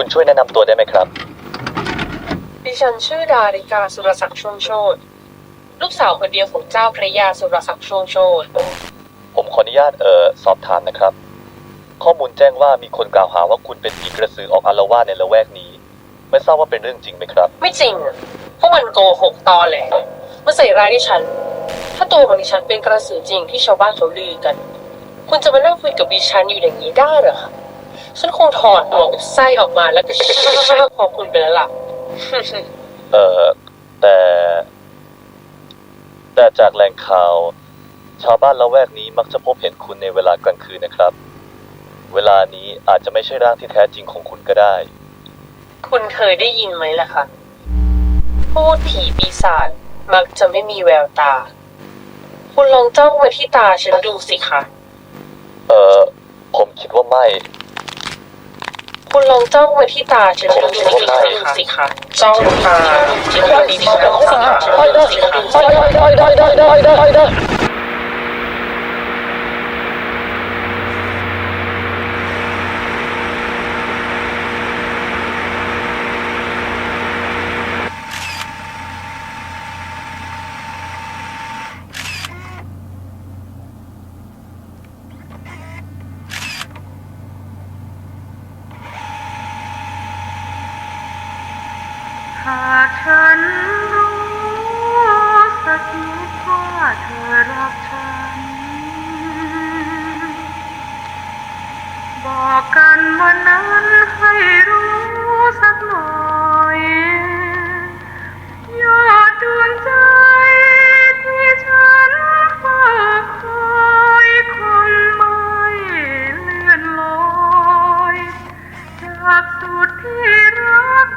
คุณช่วยแนะนำตัวได้ไหมครับ ดิฉันชื่อดาริกาสุรศักดิ์ช่วงโชตลูกสาวคนเดียวของเจ้าพระยาสุรศักดิ์ช่วงโชตผมขออนุญาตเอ่อสอบถามนะครับ ข้อมูลแจ้งว่ามีคนกล่าวหาว่าคุณเป็นผีกระสือออกอารวาสในละแวกนี้ ไม่ทราบว่าเป็นเรื่องจริงไหมครับ ไม่จริงอะพวกมันโกหกตอแหลมาใส่ร้ายดิฉัน ถ้าตัวของดิฉันเป็นกระสือจริงที่ชาวบ้านเขาลือกัน คุณจะมานั่งคุยกับดิฉันอยู่อย่างนี้ได้เหรอคะ ฉันคงถอดหัวกับไส้ออกมาแล้วก็ ขอบคุณไปแล้วล่ะ เอ่อแต่ แต่จากแหล่งข่าว ชาวบ้านละแวกนี้มักจะพบเห็นคุณในเวลากลางคืนนะครับ เวลานี้อาจจะไม่ใช่ร่างที่แท้จริงของคุณก็ได้ คุณเคยได้ยินไหมล่ะคะพูดผีปีศาจมักจะไม่มีแววตา คุณลองจ้องไว้ที่ตาฉันดูสิคะ เอ่อผมคิดว่าไม่ คุณลองจ้องไว้ที่ตาฉันดูสิคะดูสิคะจ้องตาฉันดูสิคะดูสิคะฉันดูสิคะดูสิคะ หากฉันรู้สักว่าเธอรักฉัน บอกกันวันนั้นให้รู้สักหน่อยยอดดวงใจที่ฉันเฝ้าคอยคนไม่เลื่อนลอย จากสุดที่รัก